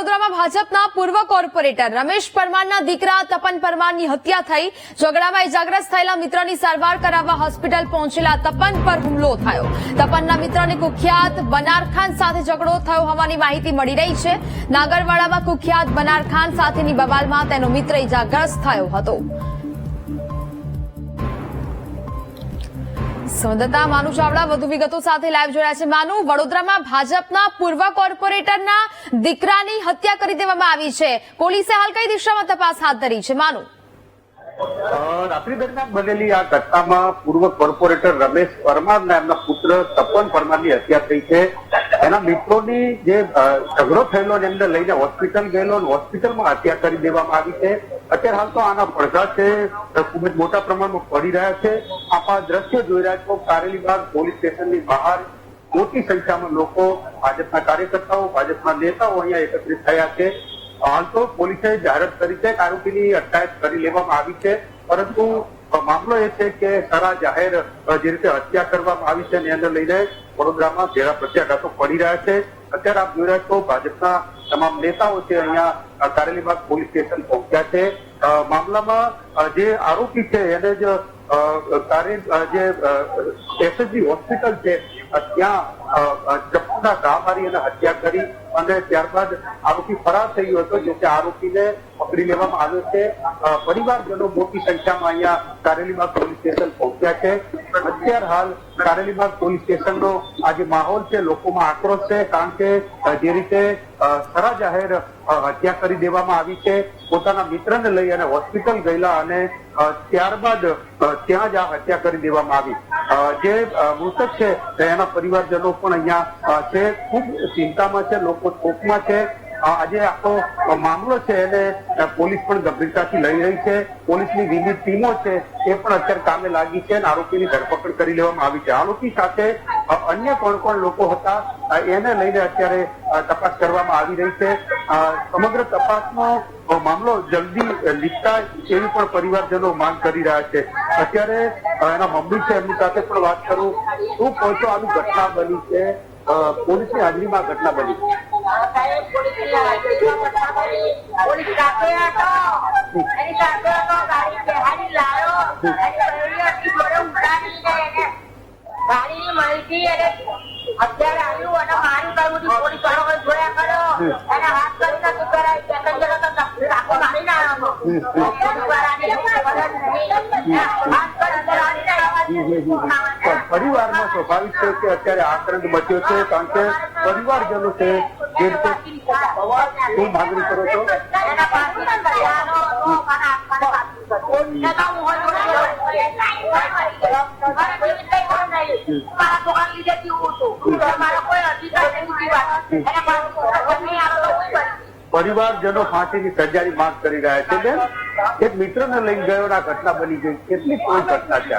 વડોદરામાં ભાજપના પૂર્વ કોર્પોરેટર રમેશ પરમારના દીકરા તપન પરમારની હત્યા થઈ. ઝઘડામાં ઇજાગ્રસ્ત થયેલા મિત્રની સારવાર કરાવવા હોસ્પિટલ પહોંચેલા તપન પર હુમલો થયો. તપનના મિત્રને કુખ્યાત બનાર ખાન સાથે ઝઘડો થયો હોવાની માહિતી મળી રહી છે. નાગરવાડામાં કુખ્યાત બનાર ખાન સાથેની બવાલમાં તેનો મિત્ર ઇજાગ્રસ્ત થયો હતો. સંવાદદાતા માનુ ચાવડા વધુ વિગતો સાથે લાઈવ જોડાયા છે. માનુ, વડોદરામાં ભાજપના પૂર્વ કોર્પોરેટરના દીકરાની હત્યા કરી દેવામાં આવી છે. પોલીસે હાલ કઈ દિશામાં તપાસ હાથ ધરી છે? માનુ. રાત્રિ દરમિયાન બનેલી આ ઘટનામાં પૂર્વ કોર્પોરેટર રમેશ પરમાર અને પુત્ર તપન પરમારની હત્યા થઈ છે. એના મિત્રોની જે ઝઘડો થયેલો એમને લઈને હોસ્પિટલ ગયેલો હોસ્પિટલમાં હત્યા કરી દેવામાં આવી છે. અત્યારે હાલ તો આના પડઘા છે ખૂબ જ મોટા પ્રમાણમાં પડી રહ્યા છે. આપ આ જોઈ રહ્યા છો કારેલીબાગ પોલીસ સ્ટેશનની બહાર મોટી સંખ્યામાં લોકો ભાજપના કાર્યકર્તાઓ, ભાજપના નેતાઓ અહીંયા એકત્રિત થયા છે. હાલ તો પોલીસે જાહેરાત કરી છે કે આરોપીની અટકાયત કરી લેવામાં આવી છે. પરંતુ મામલો એ છે કે સારા જાહેર જે રીતે હત્યા કરવામાં આવી છે એને લઈને વડોદરામાં ઘેરા પ્રત્યાઘાતો પડી રહ્યા છે. અત્યારે આપ જોઈ રહ્યા છો, ભાજપના તમામ નેતાઓ છે અહીંયા કારેલીબાગ પોલીસ સ્ટેશન પહોંચ્યા છે. મામલામાં જે આરોપી છે, એને જ જે એસએસજી હોસ્પિટલ છે, ત્યાં અ, ઘા મારી અને હત્યા કરી અને ત્યારબાદ આરોપી ફરાર થયો હતો જો કે આરોપીને પકડી લેવામાં આવ્યો છે. પરિવારજનો મોટી સંખ્યામાં અહીંયા કારેલીબાગ પોલીસ સ્ટેશન પહોંચ્યા છે. અત્યાર હાલ કારેલીબાગ પોલીસ સ્ટેશનનો આ માહોલ છે લોકોમાં આક્રોશ છે કારણ કે જે રીતે સરા જાહેર હત્યા કરી દેવામાં આવી છે. પોતાના મિત્રને લઈ અને હોસ્પિટલ ગયેલા અને ત્યારબાદ ત્યાં જ આ હત્યા કરી દેવામાં આવી. જે મૃતક છે એના પરિવારજનો પણ અહીંયા છે ખૂબ ચિંતામાં છે, લોકો શોકમાં છે. આજે આખો મામલો છે એને પોલીસ પણ ગંભીરતાથી લઈ રહી છે. પોલીસની વિવિધ ટીમો છે એ પણ અત્યારે કામે લાગી છે અને આરોપીની ધરપકડ કરી લેવામાં આવી છે. આરોપી સાથે અન્ય કોણ કોણ લોકો હતા એને લઈને અત્યારે તપાસ કરવામાં આવી રહી છે. સમગ્ર તપાસનો મામલો જલ્દી લીધતા એવી પણ પરિવારજનો માંગ કરી રહ્યા છે. અત્યારે એના મમ્મી છે, એમની સાથે પણ વાત કરું. શું પહોંચો આવી ઘટના બની છે? પોલીસની હાજરીમાં ઘટના બની. ગાડીની માહિતી અને અત્યારે આવ્યું અને મારી કરવું પોલીસ વાળો જોયા કર્યો. એને હાથ કરીને સુધારા કરાય. આવ્યો જ નહીં. હાથ કરી અંદર આવીને આવ્યા. પરિવારમાં સ્વાભાવિક છે કે અત્યારે આક્રંદ મચ્યો છે, કારણ કે પરિવારજનો છે, જે રીતે શું માંગણી કરો છો. પરિવારજનો ફાંસીની સજાની માંગ કરી રહ્યા છે, બેન. એક મિત્રને લઈને ગયો આ ઘટના બની ગઈ. કેટલી કોઈ ઘટના છે?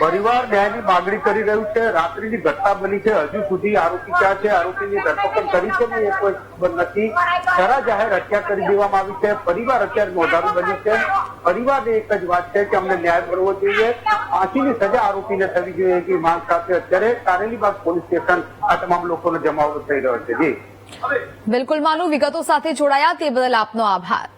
પરિવાર ન્યાયની માંગણી કરી રહ્યું છે. રાત્રિની ઘટના બની છે. હજુ સુધી આરોપી ક્યાં છે? આરોપીની ધરપકડ કરી છે એ કોઈ ખબર નથી. ખરા જાહેર હત્યા કરી દેવામાં આવી છે. પરિવાર અત્યારે મોઢારું બન્યું છે. પરિવારને એક જ વાત છે કે અમને ન્યાય કરવો જોઈએ. ફાંસીની સજા આરોપીને થવી જોઈએ એવી માંગ સાથે અત્યારે કારેલીબાગ પોલીસ સ્ટેશન આ તમામ લોકોનો જમાવડો થઈ રહ્યો છે. જી. બિલકુલ, માનું, વિગતો સાથે જોડાયા. તે બદલ આપનો આભાર.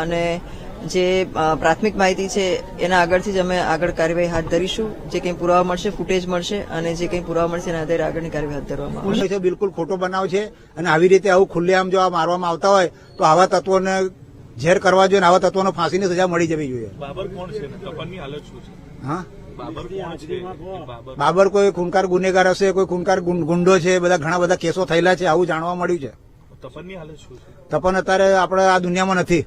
અને જે પ્રાથમિક માહિતી છે એના આગળથી જ અમે આગળ કાર્યવાહી હાથ ધરીશું. જે કંઈ પુરાવા મળશે ફૂટેજ મળશે અને જે કંઈ પુરાવા મળશે એના આધારે આગળની કાર્યવાહી હાથ ધરવામાં આવશે. બિલકુલ ખોટો બનાવ છે અને આવી રીતે આવું ખુલ્લેઆમ જો આ મારવામાં આવતા હોય તો આવા તત્વોને ઝેર કરવા જોઈએ અને આવા તત્વોને ફાંસીની સજા મળી જવી જોઈએ. બાબર કોણ છે? ને હાલત શું છે? હા? બાબર કોઈ ખૂનકાર ગુનેગાર હશે કોઈ ખૂનકાર ગુંડો છે બધા ઘણા બધા કેસો થયેલા છે આવું જાણવા મળ્યું છે. તપનની હાલત શું છે? તપન અત્યારે આપણે આ દુનિયામાં નથી?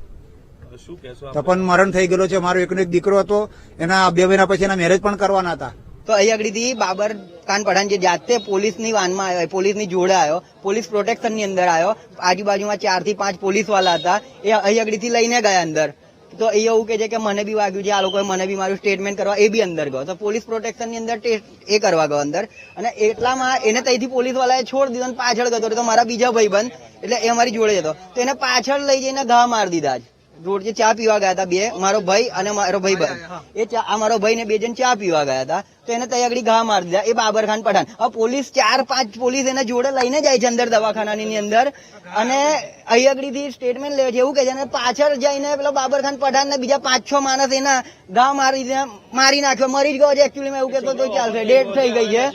તપન મરણ થઈ ગયેલો છે મારો એકનો એક દીકરો હતો એના બે મહિના પછી એના મેરેજ પણ કરવાના હતા. તો અહીં આગળથી બાબર કાન પઠાણ જે જાતે પોલીસની વાનમાં આવ્યો પોલીસની જોડે આવ્યો પોલીસ પ્રોટેક્શનની અંદર આવ્યો આજુબાજુમાં ચારથી પાંચ પોલીસવાળા હતા એ અહીં આગળથી લઈને ગયા અંદર. તો એ એવું કે છે કે મને બી વાગ્યું છે આ લોકોએ મને બી મારું સ્ટેટમેન્ટ કરવા એ બી અંદર ગયો. તો પોલીસ પ્રોટેક્શનની અંદર ટેસ્ટ એ કરવા ગયો અંદર. અને એટલામાં એને ત્યાંથી પોલીસ વાળાએ છોડ દીધો અને પાછળ ગયો તો મારા બીજા ભાઈબંધ એટલે એ અમારી જોડે જતો. તો એને પાછળ લઈ જઈને ઘા મારી દીધા જ. રોડ જે ચા પીવા ગયા હતા બે મારો ભાઈ અને મારો ભાઈ બંધ એ આ મારો ભાઈ ને બે જણ ચા પીવા ગયા હતા. તો એને તૈયારી ઘા મારી દીધા. એ બાબરખાન પઠાણ. હવે પોલીસ ચાર પાંચ પોલીસ એને જોડે લઈને જાય છે અંદર દવાખાનાની અંદર. અને અહીં થી સ્ટેટમેન્ટ લે છે એવું કે છે. અને પાછળ જઈને પેલો બાબરખાન પઠાણ ને બીજા પાંચ છ માણસ એના ઘા મારી મારી નાખ્યો. મરી જ ગયો છે. એકચ્યુઅલી એવું કહેતો તો ચાલશે. ડેટ થઈ ગઈ છે.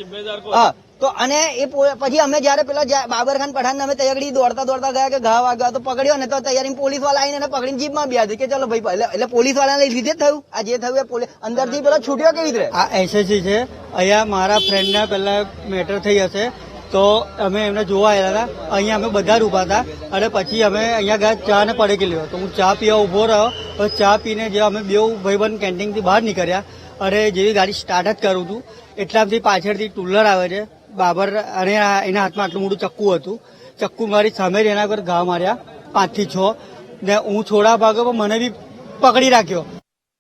હા. તો અને એ પછી અમે જયારે પેલા બાબરખાન બાબર ખાન પઠાણ અમે તૈયારી દોડતા દોડતા ગયા કે ઘા વાગ્યા તો પકડ્યો ને તો તૈયારી પોલીસવાળા આવીને પકડીને જીપમાં બેસી કે ચલો ભાઈ, એટલે પોલીસ વાળાને લીધે થયું. આ જે થયું એ અંદરથી પેલો છૂટ્યો કેવી રીતે? આ એસએસસી છે. અહીંયા મારા ફ્રેન્ડના પહેલા મેટર થઈ હશે. તો અમે એમને જોવા આવ્યા હતા. અહીંયા અમે બધા જ હતા. અને પછી અમે અહીંયા ગયા, ચા ને પડેકી લેવા તો હું ચા પીવા ઊભો રહ્યો. તો ચા પીને જે અમે બે ભાઈબંધ કેન્ટીનથી બહાર નીકળ્યા. અને જેવી ગાડી સ્ટાર્ટ જ કરું છું. એટલામાંથી પાછળથી ટુલર આવે છે. બાબર અને એના હાથમાં આટલું મોટું ચક્કુ હતું. ચક્કુ મારી સામે એના પર ઘા માર્યા પાંચથી છ. ને હું છોડા ભાગો મને બી પકડી રાખ્યો.